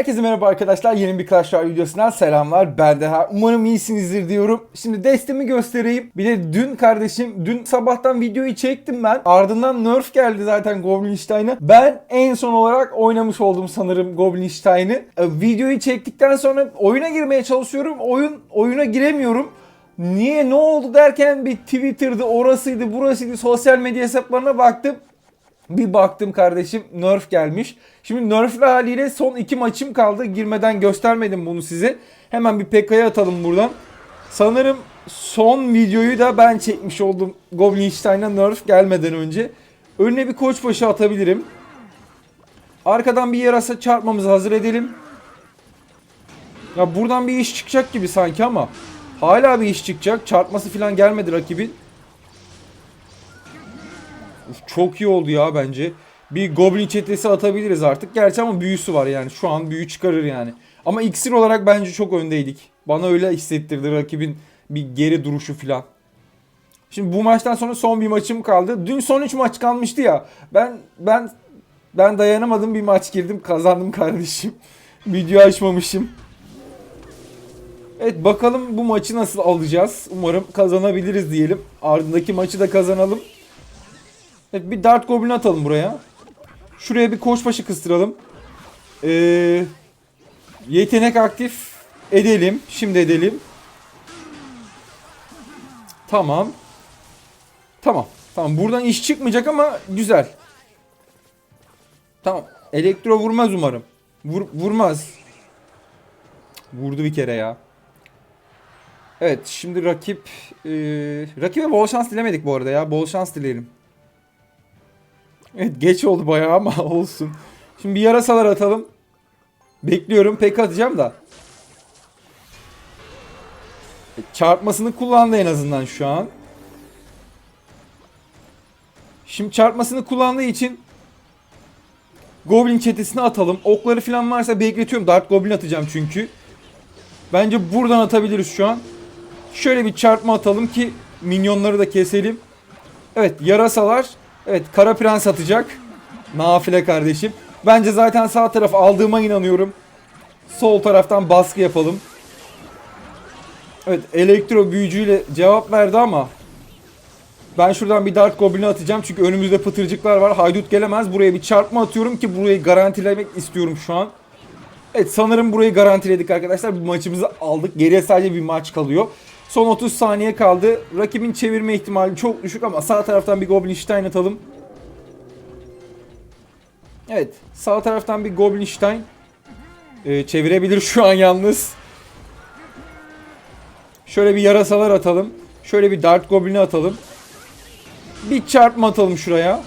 Herkese merhaba arkadaşlar. Yeni bir Clash Royale videosundan selamlar. Ben Deha. Umarım iyisinizdir diyorum. Şimdi destemi göstereyim. Bir de dün kardeşim, dün sabahtan videoyu çektim ben. Ardından nerf geldi zaten Goblinstein'ı. Ben en son olarak oynamış oldum sanırım Goblinstein'ı. E, videoyu çektikten sonra oyuna girmeye çalışıyorum. Oyun oyuna giremiyorum. Niye ne oldu derken bir Twitter'dı, orasıydı, burasıydı, sosyal medya hesaplarına baktım. Bir baktım kardeşim nerf gelmiş. Şimdi nerfli haliyle son iki maçım kaldı. Girmeden göstermedim bunu size. Hemen bir PK'ya atalım buradan. Sanırım son videoyu da ben çekmiş oldum. Goblinstein'a nerf gelmeden önce. Önüne bir koçbaşı atabilirim. Arkadan bir yarasa çarpmamızı hazır edelim. Ya buradan bir iş çıkacak gibi sanki ama. Hala bir iş çıkacak. Çarpması falan gelmedi rakibin. Çok iyi oldu ya bence. Bir Goblin çetesi atabiliriz artık. Gerçi ama büyüsü var yani. Şu an büyü çıkarır yani. Ama iksir olarak bence çok öndeydik. Bana öyle hissettirdi rakibin bir geri duruşu falan. Şimdi bu maçtan sonra son bir maçım kaldı. Dün son 3 maç kalmıştı ya. Ben ben ben dayanamadım bir maç girdim kazandım kardeşim. Video açmamışım. Evet bakalım bu maçı nasıl alacağız. Umarım kazanabiliriz diyelim. Ardındaki maçı da kazanalım. Evet bir Dart Goblin atalım buraya. Şuraya bir koçbaşı kıstıralım. Ee, yetenek aktif edelim. Şimdi edelim. Tamam. Tamam. Tamam buradan iş çıkmayacak ama güzel. Tamam. Elektro vurmaz umarım. Vur, vurmaz. Vurdu bir kere ya. Evet şimdi rakip ee, rakibe bol şans dilemedik bu arada ya. Bol şans dileyelim. Evet geç oldu bayağı ama olsun. Şimdi bir yarasalar atalım. Bekliyorum pek atacağım da. E, Çarpmasını kullandı en azından şu an. Şimdi çarpmasını kullandığı için Goblin çetesine atalım. Okları falan varsa bekletiyorum. Dark Goblin atacağım çünkü. Bence buradan atabiliriz şu an. Şöyle bir çarpma atalım ki minyonları da keselim. Evet yarasalar. Evet Kara Prens atacak. Nafile kardeşim. Bence zaten sağ taraf aldığıma inanıyorum. Sol taraftan baskı yapalım. Evet elektro büyücüyle cevap verdi ama ben şuradan bir Dark Goblin'i atacağım çünkü önümüzde pıtırcıklar var. Haydut gelemez. Buraya bir çarpma atıyorum ki burayı garantilemek istiyorum şu an. Evet sanırım burayı garantiledik arkadaşlar. Bu maçımızı aldık. Geriye sadece bir maç kalıyor. Son 30 saniye kaldı. Rakibin çevirme ihtimali çok düşük ama sağ taraftan bir Goblin Stein atalım. Evet sağ taraftan bir Goblin Stein ee, çevirebilir şu an yalnız. Şöyle bir yarasalar atalım. Şöyle bir Dart Goblin'i atalım. Bir çarpma atalım şuraya.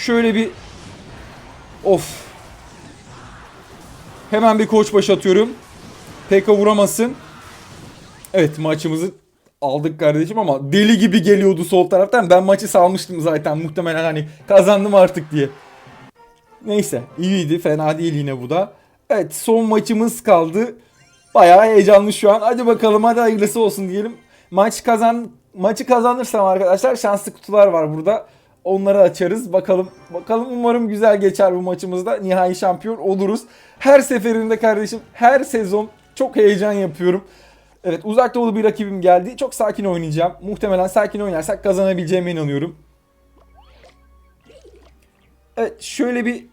Şöyle bir Of. Hemen bir koç baş atıyorum. Pekka vuramasın. Evet maçımızı aldık kardeşim ama deli gibi geliyordu sol taraftan. Ben maçı salmıştım zaten muhtemelen hani kazandım artık diye. Neyse iyiydi fena değil yine bu da. Evet son maçımız kaldı. Bayağı heyecanlı şu an. Hadi bakalım hadi hayırlısı olsun diyelim. Maç kazan maçı kazanırsam arkadaşlar şanslı kutular var burada. Onları açarız. Bakalım bakalım umarım güzel geçer bu maçımızda. Nihai şampiyon oluruz. Her seferinde kardeşim her sezon çok heyecan yapıyorum. Evet uzak doğulu bir rakibim geldi. Çok sakin oynayacağım. Muhtemelen sakin oynarsak kazanabileceğime inanıyorum. Evet şöyle bir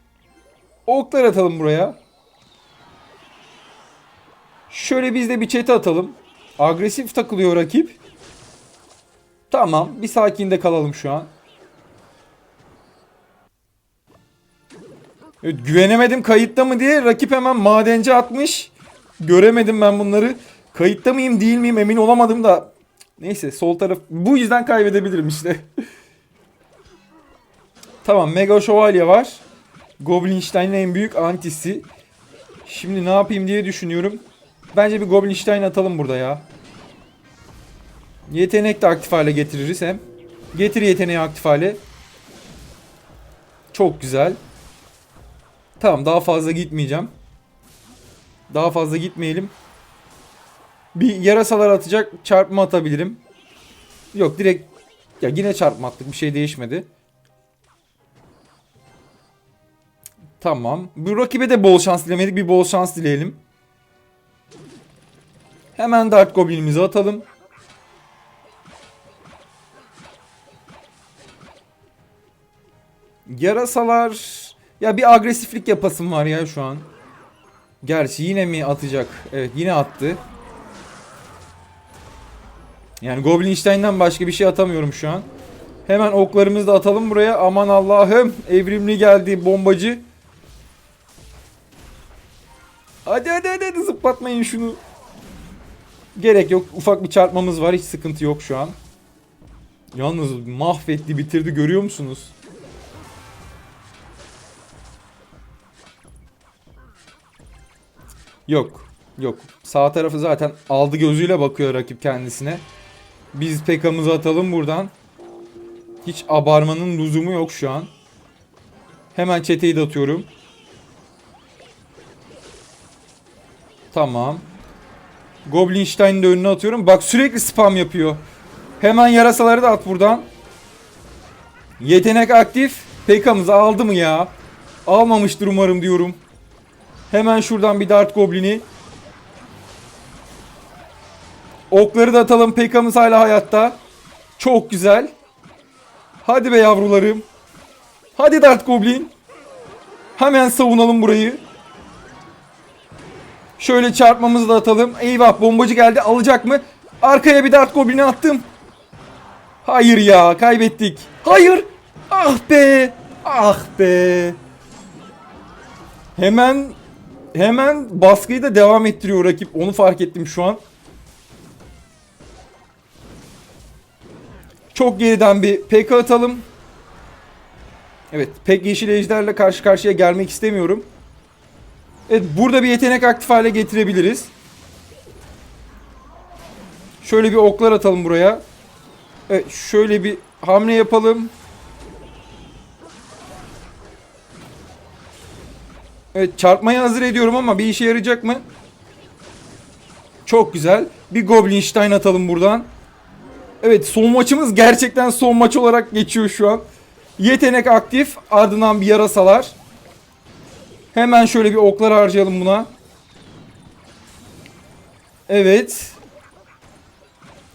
oklar atalım buraya. Şöyle biz de bir çete atalım. Agresif takılıyor rakip. Tamam bir sakinde kalalım şu an. Evet, güvenemedim kayıtta mı diye rakip hemen madenci atmış. Göremedim ben bunları. Kayıtta mıyım değil miyim emin olamadım da. Neyse sol taraf bu yüzden kaybedebilirim işte. tamam Mega Şövalye var. Goblinstein'in en büyük antisi. Şimdi ne yapayım diye düşünüyorum. Bence bir Goblinstein atalım burada ya. Yetenek de aktif hale getiririz hem. Getir yeteneği aktif hale. Çok güzel. Tamam daha fazla gitmeyeceğim. Daha fazla gitmeyelim. Bir yarasalar atacak çarpma atabilirim. Yok direkt ya yine çarpma attık bir şey değişmedi. Tamam. Bu rakibe de bol şans dilemedik. Bir bol şans dileyelim. Hemen Dart Goblin'imizi atalım. Yarasalar... Ya bir agresiflik yapasım var ya şu an. Gerçi yine mi atacak? Evet yine attı. Yani Goblinstein'den başka bir şey atamıyorum şu an. Hemen oklarımızı da atalım buraya. Aman Allah'ım. Evrimli geldi bombacı. Hadi hadi hadi, hadi zıplatmayın şunu. Gerek yok. Ufak bir çarpmamız var. Hiç sıkıntı yok şu an. Yalnız mahvetti bitirdi görüyor musunuz? Yok. Yok. Sağ tarafı zaten aldı gözüyle bakıyor rakip kendisine. Biz pekamızı atalım buradan. Hiç abarmanın lüzumu yok şu an. Hemen çeteyi de atıyorum. Tamam. Goblinstein'i de önüne atıyorum. Bak sürekli spam yapıyor. Hemen yarasaları da at buradan. Yetenek aktif. Pekamızı aldı mı ya? Almamıştır umarım diyorum. Hemen şuradan bir dart goblini. Okları da atalım. Pekamız hala hayatta. Çok güzel. Hadi be yavrularım. Hadi dart goblin. Hemen savunalım burayı. Şöyle çarpmamızı da atalım. Eyvah bombacı geldi. Alacak mı? Arkaya bir dart goblini attım. Hayır ya kaybettik. Hayır. Ah be. Ah be. Hemen hemen baskıyı da devam ettiriyor rakip. Onu fark ettim şu an. Çok geriden bir PK atalım. Evet pek yeşil ejderle karşı karşıya gelmek istemiyorum. Evet burada bir yetenek aktif hale getirebiliriz. Şöyle bir oklar atalım buraya. Evet şöyle bir hamle yapalım. Evet çarpmaya hazır ediyorum ama bir işe yarayacak mı? Çok güzel. Bir Goblinstein atalım buradan. Evet son maçımız gerçekten son maç olarak geçiyor şu an. Yetenek aktif ardından bir yarasalar. Hemen şöyle bir oklar harcayalım buna. Evet.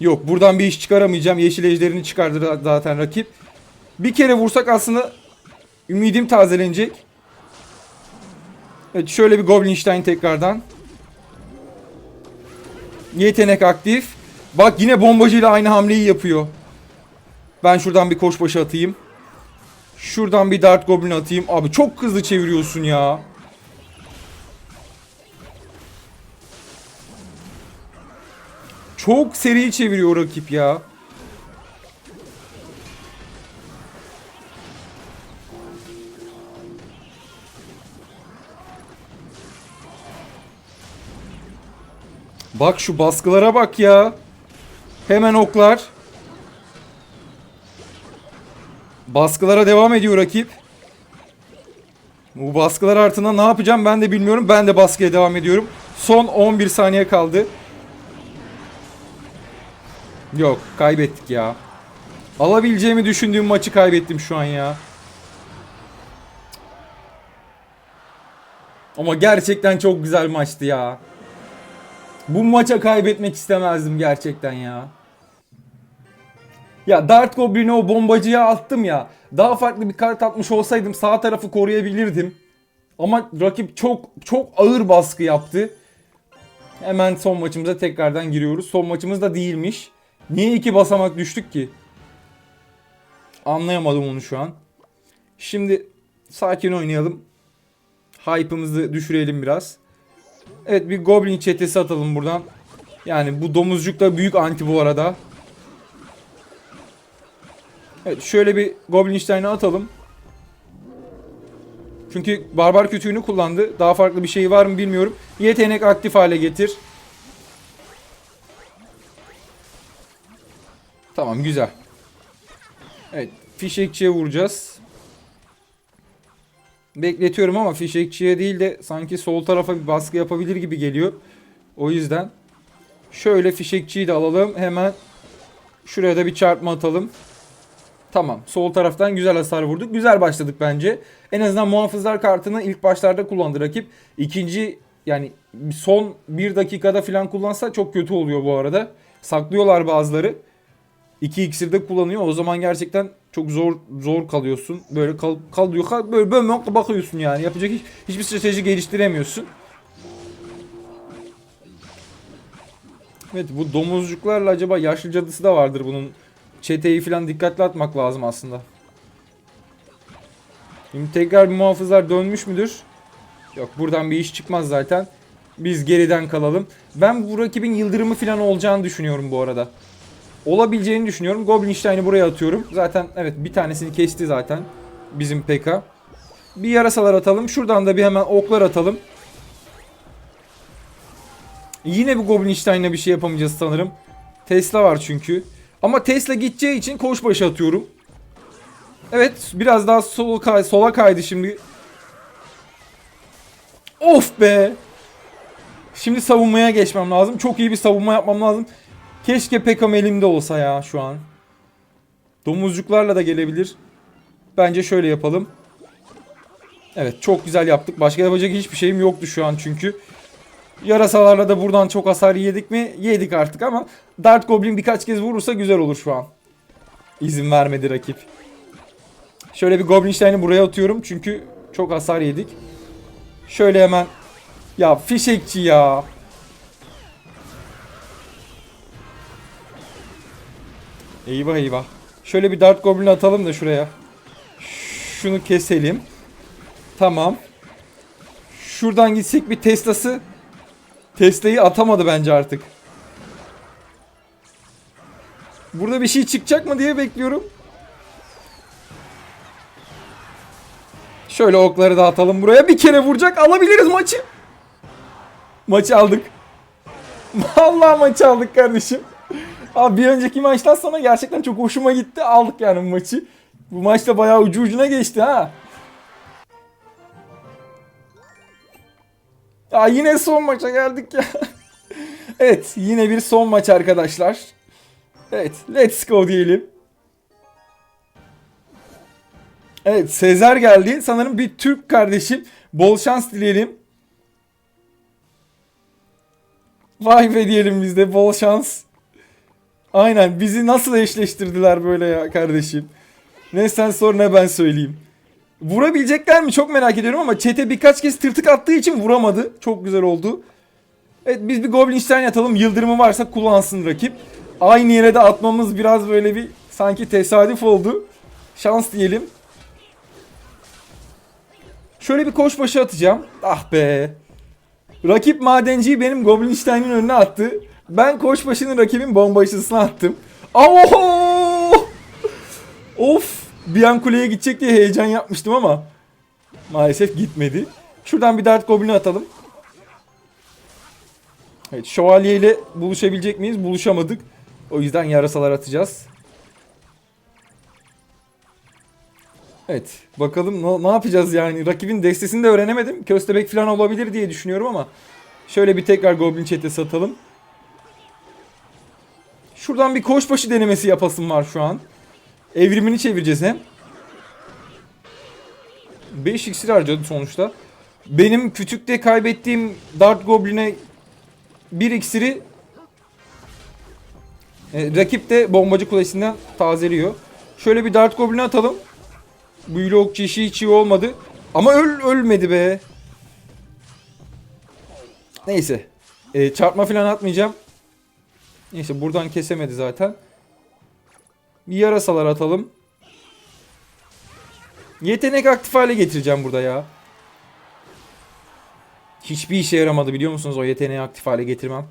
Yok buradan bir iş çıkaramayacağım. Yeşil ejderini çıkardı zaten rakip. Bir kere vursak aslında ümidim tazelenecek. Evet şöyle bir Goblinstein tekrardan. Yetenek aktif. Bak yine bombacıyla aynı hamleyi yapıyor. Ben şuradan bir koşbaşı atayım. Şuradan bir Dart Goblin atayım. Abi çok hızlı çeviriyorsun ya. Çok seri çeviriyor rakip ya. Bak şu baskılara bak ya. Hemen oklar. Baskılara devam ediyor rakip. Bu baskılar artına ne yapacağım ben de bilmiyorum. Ben de baskıya devam ediyorum. Son 11 saniye kaldı. Yok kaybettik ya. Alabileceğimi düşündüğüm maçı kaybettim şu an ya. Ama gerçekten çok güzel maçtı ya. Bu maça kaybetmek istemezdim gerçekten ya. Ya Dart Goblin'i o bombacıya attım ya. Daha farklı bir kart atmış olsaydım sağ tarafı koruyabilirdim. Ama rakip çok çok ağır baskı yaptı. Hemen son maçımıza tekrardan giriyoruz. Son maçımız da değilmiş. Niye iki basamak düştük ki? Anlayamadım onu şu an. Şimdi sakin oynayalım. Hype'ımızı düşürelim biraz. Evet bir Goblin çetesi atalım buradan. Yani bu domuzcuk da büyük anti bu arada. Evet şöyle bir Goblinstein'i atalım. Çünkü barbar kütüğünü kullandı. Daha farklı bir şey var mı bilmiyorum. Yetenek aktif hale getir. Tamam güzel. Evet fişekçiye vuracağız. Bekletiyorum ama fişekçiye değil de sanki sol tarafa bir baskı yapabilir gibi geliyor. O yüzden şöyle fişekçiyi de alalım. Hemen şuraya da bir çarpma atalım. Tamam. Sol taraftan güzel hasar vurduk. Güzel başladık bence. En azından muhafızlar kartını ilk başlarda kullandı rakip. İkinci yani son bir dakikada falan kullansa çok kötü oluyor bu arada. Saklıyorlar bazıları. İki iksir de kullanıyor. O zaman gerçekten çok zor zor kalıyorsun. Böyle kal, kalıyor. Kal, böyle böyle bakıyorsun yani. Yapacak hiç, hiçbir strateji geliştiremiyorsun. Evet bu domuzcuklarla acaba yaşlı cadısı da vardır bunun. Çeteyi falan dikkatli atmak lazım aslında. Şimdi tekrar bir muhafızlar dönmüş müdür? Yok buradan bir iş çıkmaz zaten. Biz geriden kalalım. Ben bu rakibin yıldırımı falan olacağını düşünüyorum bu arada. Olabileceğini düşünüyorum. Goblinstein'i buraya atıyorum. Zaten evet bir tanesini kesti zaten. Bizim PK. Bir yarasalar atalım. Şuradan da bir hemen oklar atalım. Yine bu Goblinstein'la bir şey yapamayacağız sanırım. Tesla var çünkü. Ama Tesla gideceği için koşbaşı atıyorum. Evet biraz daha sola, kay sola kaydı şimdi. Of be. Şimdi savunmaya geçmem lazım. Çok iyi bir savunma yapmam lazım. Keşke Pekam elimde olsa ya şu an. Domuzcuklarla da gelebilir. Bence şöyle yapalım. Evet çok güzel yaptık. Başka yapacak hiçbir şeyim yoktu şu an çünkü. Yarasalarla da buradan çok hasar yedik mi? Yedik artık ama Dart Goblin birkaç kez vurursa güzel olur şu an. İzin vermedi rakip. Şöyle bir Goblinstein'i buraya atıyorum çünkü çok hasar yedik. Şöyle hemen ya fişekçi ya. Eyvah eyvah. Şöyle bir Dart Goblin atalım da şuraya. Şunu keselim. Tamam. Şuradan gitsek bir Tesla'sı. Tesla'yı atamadı bence artık. Burada bir şey çıkacak mı diye bekliyorum. Şöyle okları da atalım buraya. Bir kere vuracak alabiliriz maçı. Maçı aldık. Vallahi maçı aldık kardeşim. Abi bir önceki maçtan sonra gerçekten çok hoşuma gitti. Aldık yani maçı. Bu maçta bayağı ucu ucuna geçti ha. Ya yine son maça geldik ya. evet yine bir son maç arkadaşlar. Evet let's go diyelim. Evet Sezer geldi. Sanırım bir Türk kardeşim. Bol şans dileyelim. Vay be diyelim biz de bol şans. Aynen bizi nasıl eşleştirdiler böyle ya kardeşim. Ne sen sor ne ben söyleyeyim. Vurabilecekler mi çok merak ediyorum ama çete birkaç kez tırtık attığı için vuramadı. Çok güzel oldu. Evet biz bir Goblinstein atalım. Yıldırımı varsa kullansın rakip. Aynı yere de atmamız biraz böyle bir sanki tesadüf oldu. Şans diyelim. Şöyle bir koşbaşı atacağım. Ah be. Rakip madenciyi benim Goblinstein'in önüne attı. Ben koşbaşının rakibin bombaşısına attım. Oho! Of! Bir an gidecek diye heyecan yapmıştım ama maalesef gitmedi. Şuradan bir dart goblini atalım. Evet, şövalye ile buluşabilecek miyiz? Buluşamadık. O yüzden yarasalar atacağız. Evet, bakalım ne, ne yapacağız yani. Rakibin destesini de öğrenemedim. Köstebek falan olabilir diye düşünüyorum ama şöyle bir tekrar goblin çetesi atalım. Şuradan bir koşbaşı denemesi yapasım var şu an. Evrimini çevireceğiz hem. 5 iksir harcadı sonuçta. Benim küçükte kaybettiğim Dart Goblin'e bir iksiri e, rakip de bombacı kulesinden tazeliyor. Şöyle bir Dart Goblin'e atalım. Büyülü okçu işi hiç iyi olmadı. Ama öl ölmedi be. Neyse. E, çarpma falan atmayacağım. Neyse buradan kesemedi zaten. Bir yarasalar atalım. Yetenek aktif hale getireceğim burada ya. Hiçbir işe yaramadı biliyor musunuz o yeteneği aktif hale getirmem.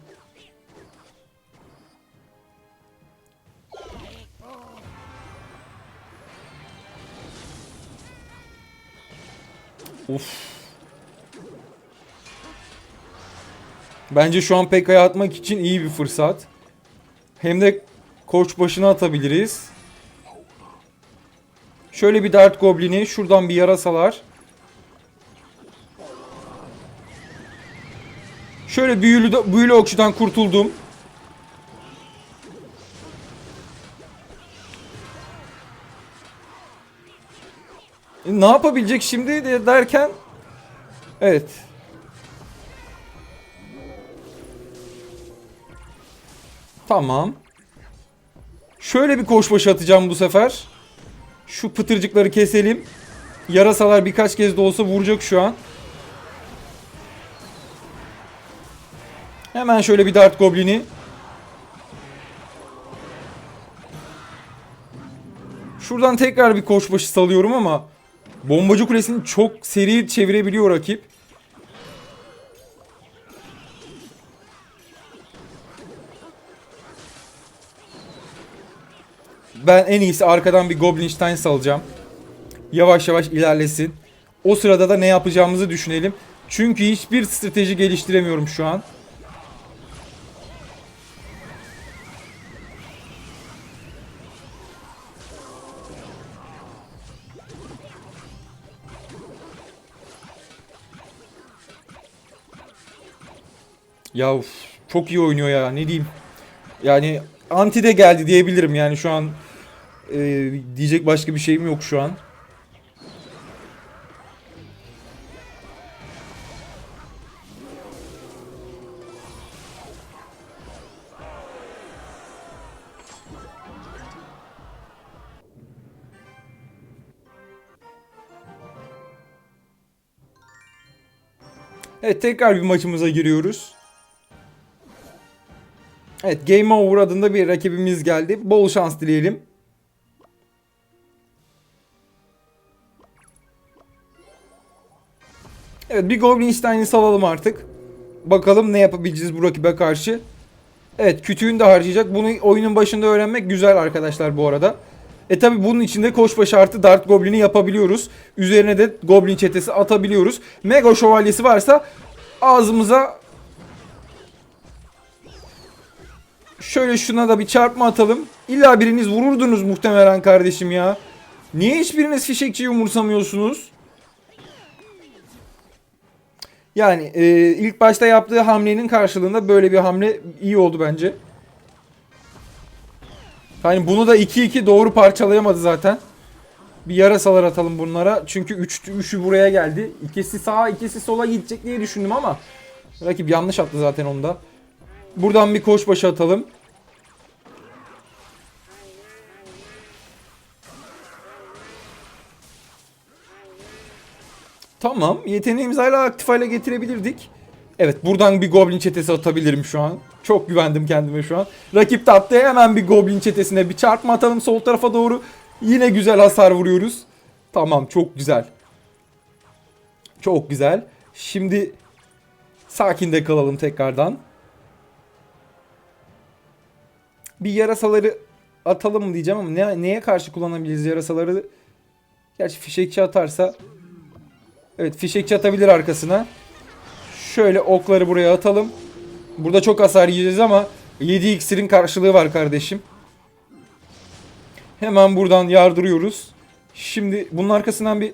Of. Bence şu an PK'ya atmak için iyi bir fırsat. Hem de koç başına atabiliriz. Şöyle bir dart goblini. Şuradan bir yarasalar. Şöyle büyülü, büyülü okçudan kurtuldum. ne yapabilecek şimdi de derken evet. Tamam. Şöyle bir koşbaşı atacağım bu sefer. Şu pıtırcıkları keselim. Yarasalar birkaç kez de olsa vuracak şu an. Hemen şöyle bir dart goblini. Şuradan tekrar bir koşbaşı salıyorum ama bombacı kulesini çok seri çevirebiliyor rakip. Ben en iyisi arkadan bir Goblinstein salacağım. Yavaş yavaş ilerlesin. O sırada da ne yapacağımızı düşünelim. Çünkü hiçbir strateji geliştiremiyorum şu an. Ya çok iyi oynuyor ya ne diyeyim. Yani anti de geldi diyebilirim yani şu an e, diyecek başka bir şeyim yok şu an. Evet tekrar bir maçımıza giriyoruz. Evet Game Over adında bir rakibimiz geldi. Bol şans dileyelim. Evet bir Goblinstein'i salalım artık. Bakalım ne yapabileceğiz bu rakibe karşı. Evet kütüğünü de harcayacak. Bunu oyunun başında öğrenmek güzel arkadaşlar bu arada. E tabi bunun içinde koşbaşı artı Dart Goblin'i yapabiliyoruz. Üzerine de Goblin çetesi atabiliyoruz. Mega şövalyesi varsa ağzımıza Şöyle şuna da bir çarpma atalım. İlla biriniz vururdunuz muhtemelen kardeşim ya. Niye hiçbiriniz fişekçiyi umursamıyorsunuz? Yani e, ilk başta yaptığı hamlenin karşılığında böyle bir hamle iyi oldu bence. Hani bunu da 2-2 doğru parçalayamadı zaten. Bir yarasalar atalım bunlara. Çünkü 3 üç, 3'ü buraya geldi. İkisi sağa, ikisi sola gidecek diye düşündüm ama rakip yanlış attı zaten onda. Buradan bir koşbaşı atalım. Tamam. Yeteneğimizi hala aktif hale getirebilirdik. Evet buradan bir goblin çetesi atabilirim şu an. Çok güvendim kendime şu an. Rakip de attı hemen bir goblin çetesine bir çarpma atalım sol tarafa doğru. Yine güzel hasar vuruyoruz. Tamam çok güzel. Çok güzel. Şimdi sakin de kalalım tekrardan. Bir yarasaları atalım diyeceğim ama ne, neye karşı kullanabiliriz yarasaları? Gerçi fişekçi atarsa Evet fişekçi atabilir arkasına. Şöyle okları buraya atalım. Burada çok hasar yiyeceğiz ama 7 iksirin karşılığı var kardeşim. Hemen buradan yardırıyoruz. Şimdi bunun arkasından bir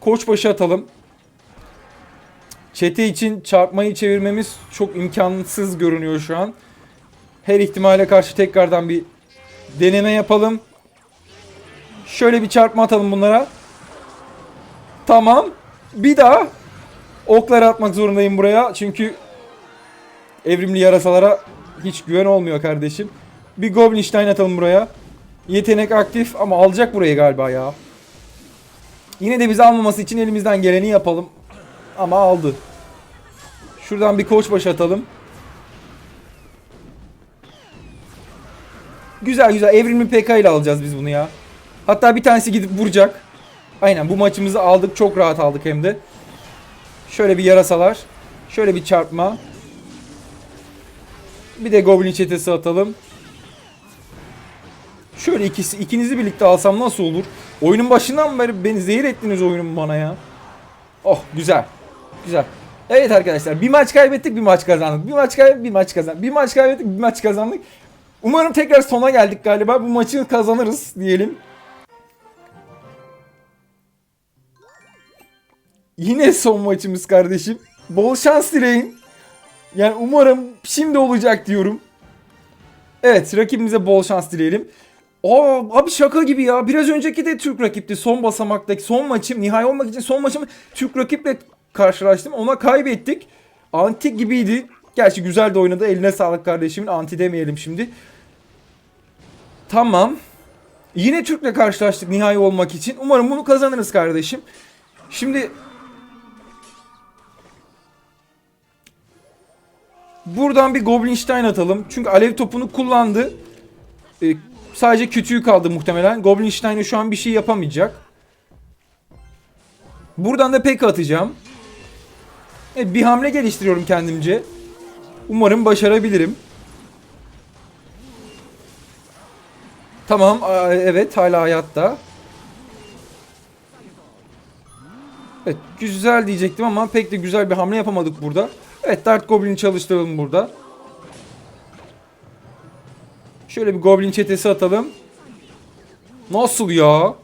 koçbaşı atalım. Çete için çarpmayı çevirmemiz çok imkansız görünüyor şu an. Her ihtimale karşı tekrardan bir deneme yapalım. Şöyle bir çarpma atalım bunlara. Tamam. Bir daha okları atmak zorundayım buraya. Çünkü evrimli yarasalara hiç güven olmuyor kardeşim. Bir Goblinstein atalım buraya. Yetenek aktif ama alacak burayı galiba ya. Yine de bizi almaması için elimizden geleni yapalım. Ama aldı. Şuradan bir koç başı atalım. Güzel güzel evrimli PK ile alacağız biz bunu ya. Hatta bir tanesi gidip vuracak. Aynen bu maçımızı aldık. Çok rahat aldık hem de. Şöyle bir yarasalar. Şöyle bir çarpma. Bir de Goblin çetesi atalım. Şöyle ikisi ikinizi birlikte alsam nasıl olur? Oyunun başından beri beni zehir ettiniz oyunun bana ya. Oh güzel. Güzel. Evet arkadaşlar bir maç kaybettik bir maç kazandık. Bir maç kaybettik bir maç kazandık. Bir maç kaybettik bir maç kazandık. Umarım tekrar sona geldik galiba. Bu maçı kazanırız diyelim. Yine son maçımız kardeşim. Bol şans dileyin. Yani umarım şimdi olacak diyorum. Evet rakibimize bol şans dileyelim. Aa abi şaka gibi ya. Biraz önceki de Türk rakipti. Son basamaktaki son maçım. Nihai olmak için son maçımı Türk rakiple karşılaştım. Ona kaybettik. Anti gibiydi. Gerçi güzel de oynadı. Eline sağlık kardeşimin. Anti demeyelim şimdi. Tamam. Yine Türk'le karşılaştık nihai olmak için. Umarım bunu kazanırız kardeşim. Şimdi buradan bir Goblinstein atalım. Çünkü alev topunu kullandı. Ee, sadece kütüğü kaldı muhtemelen. Goblinstein'e şu an bir şey yapamayacak. Buradan da pek atacağım. Evet, bir hamle geliştiriyorum kendimce. Umarım başarabilirim. Tamam, evet hala hayatta. Evet, güzel diyecektim ama pek de güzel bir hamle yapamadık burada. Evet, Dart Goblin'i çalıştıralım burada. Şöyle bir Goblin çetesi atalım. Nasıl ya?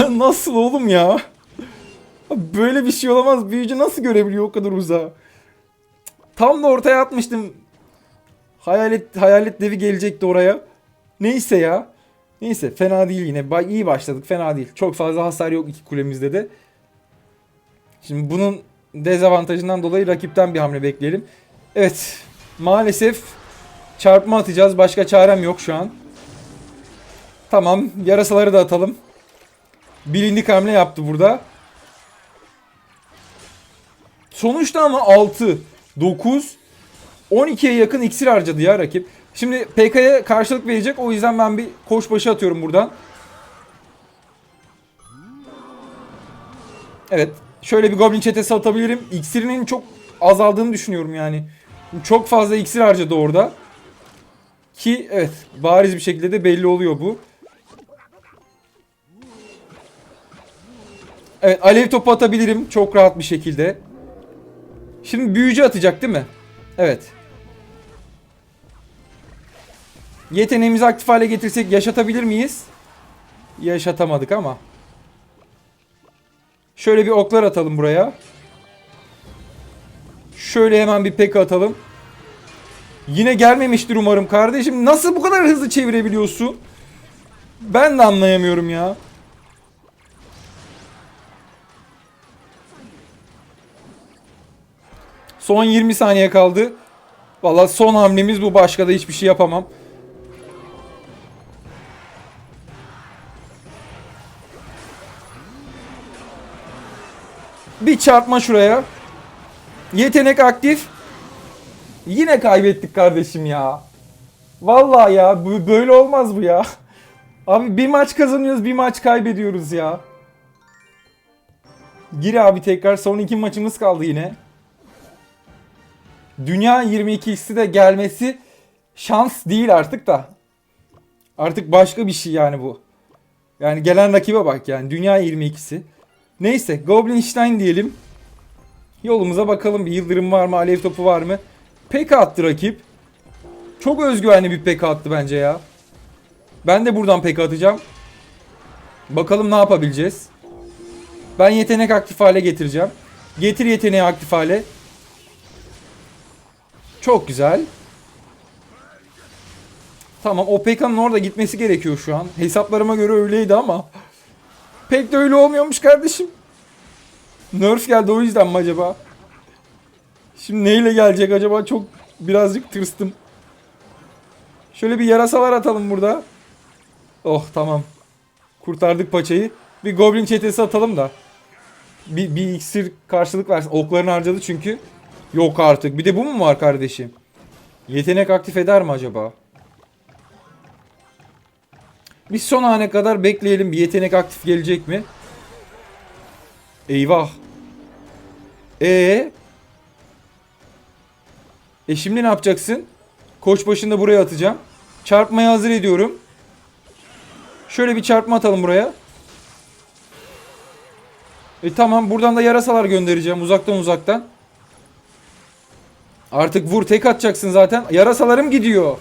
nasıl oğlum ya? Böyle bir şey olamaz. Büyücü nasıl görebiliyor o kadar uzağa? Tam da ortaya atmıştım. Hayalet hayalet devi gelecekti oraya. Neyse ya. Neyse fena değil yine. Ba- iyi başladık fena değil. Çok fazla hasar yok iki kulemizde de. Şimdi bunun dezavantajından dolayı rakipten bir hamle bekleyelim. Evet. Maalesef çarpma atacağız. Başka çarem yok şu an. Tamam. Yarasaları da atalım. Bilindik hamle yaptı burada. Sonuçta ama 6, 9, 12'ye yakın iksir harcadı ya rakip. Şimdi PK'ya karşılık verecek. O yüzden ben bir koş başı atıyorum buradan. Evet. Şöyle bir Goblin çetesi atabilirim. İksirinin çok azaldığını düşünüyorum yani. Çok fazla iksir harcadı orada. Ki evet bariz bir şekilde de belli oluyor bu. Evet alev topu atabilirim çok rahat bir şekilde. Şimdi büyücü atacak değil mi? Evet. Yeteneğimizi aktif hale getirsek yaşatabilir miyiz? Yaşatamadık ama. Şöyle bir oklar atalım buraya. Şöyle hemen bir pek atalım. Yine gelmemiştir umarım kardeşim. Nasıl bu kadar hızlı çevirebiliyorsun? Ben de anlayamıyorum ya. Son 20 saniye kaldı. Valla son hamlemiz bu. Başka da hiçbir şey yapamam. Bir çarpma şuraya. Yetenek aktif. Yine kaybettik kardeşim ya. Vallahi ya böyle olmaz bu ya. Abi bir maç kazanıyoruz, bir maç kaybediyoruz ya. Gir abi tekrar son iki maçımız kaldı yine. Dünya 22'si de gelmesi şans değil artık da. Artık başka bir şey yani bu. Yani gelen rakibe bak yani dünya 22'si. Neyse Goblinstein diyelim. Yolumuza bakalım bir yıldırım var mı, alev topu var mı? Pek attı rakip. Çok özgüvenli bir pek attı bence ya. Ben de buradan pek atacağım. Bakalım ne yapabileceğiz. Ben yetenek aktif hale getireceğim. Getir yeteneği aktif hale. Çok güzel. Tamam o Peka'nın orada gitmesi gerekiyor şu an. Hesaplarıma göre öyleydi ama. Pek de öyle olmuyormuş kardeşim. Nerf geldi o yüzden mi acaba? Şimdi neyle gelecek acaba çok birazcık tırstım. Şöyle bir yarasalar atalım burada. Oh tamam. Kurtardık paçayı. Bir goblin çetesi atalım da. Bir, bir iksir karşılık versin. Oklarını harcadı çünkü. Yok artık. Bir de bu mu var kardeşim? Yetenek aktif eder mi acaba? Biz son ana kadar bekleyelim. Bir yetenek aktif gelecek mi? Eyvah. E E şimdi ne yapacaksın? Koç başında buraya atacağım. Çarpmaya hazır ediyorum. Şöyle bir çarpma atalım buraya. E tamam buradan da yarasalar göndereceğim uzaktan uzaktan. Artık vur tek atacaksın zaten. Yarasalarım gidiyor.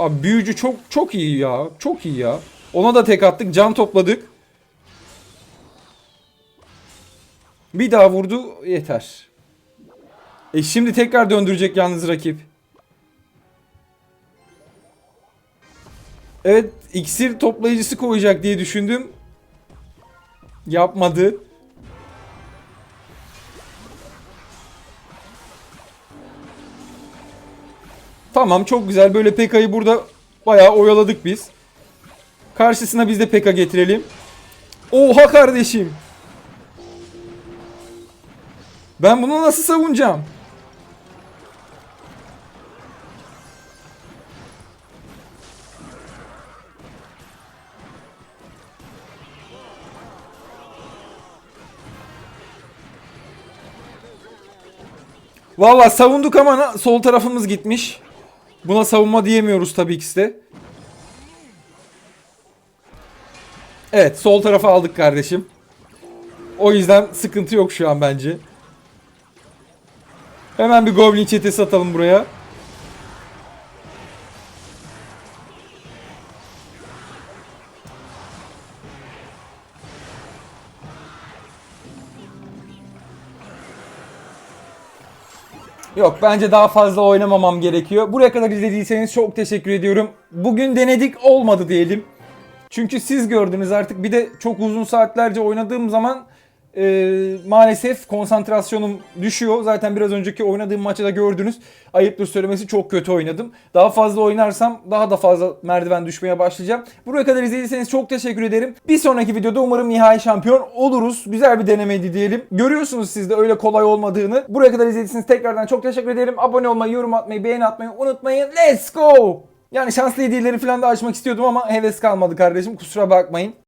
Abi büyücü çok çok iyi ya. Çok iyi ya. Ona da tek attık. Can topladık. Bir daha vurdu. Yeter. E şimdi tekrar döndürecek yalnız rakip. Evet iksir toplayıcısı koyacak diye düşündüm. Yapmadı. Tamam çok güzel. Böyle Peka'yı burada bayağı oyaladık biz. Karşısına biz de Peka getirelim. Oha kardeşim. Ben bunu nasıl savunacağım? Valla savunduk ama sol tarafımız gitmiş. Buna savunma diyemiyoruz tabii ki de. Evet sol tarafa aldık kardeşim. O yüzden sıkıntı yok şu an bence. Hemen bir Goblin çetesi atalım buraya. Yok bence daha fazla oynamamam gerekiyor. Buraya kadar izlediyseniz çok teşekkür ediyorum. Bugün denedik olmadı diyelim. Çünkü siz gördünüz artık bir de çok uzun saatlerce oynadığım zaman e, maalesef konsantrasyonum düşüyor. Zaten biraz önceki oynadığım maçta da gördünüz. Ayıptır söylemesi çok kötü oynadım. Daha fazla oynarsam daha da fazla merdiven düşmeye başlayacağım. Buraya kadar izlediyseniz çok teşekkür ederim. Bir sonraki videoda umarım nihai şampiyon oluruz. Güzel bir denemeydi diyelim. Görüyorsunuz siz de öyle kolay olmadığını. Buraya kadar izlediyseniz tekrardan çok teşekkür ederim. Abone olmayı, yorum atmayı, beğeni atmayı unutmayın. Let's go! Yani şanslı hediyeleri falan da açmak istiyordum ama heves kalmadı kardeşim. Kusura bakmayın.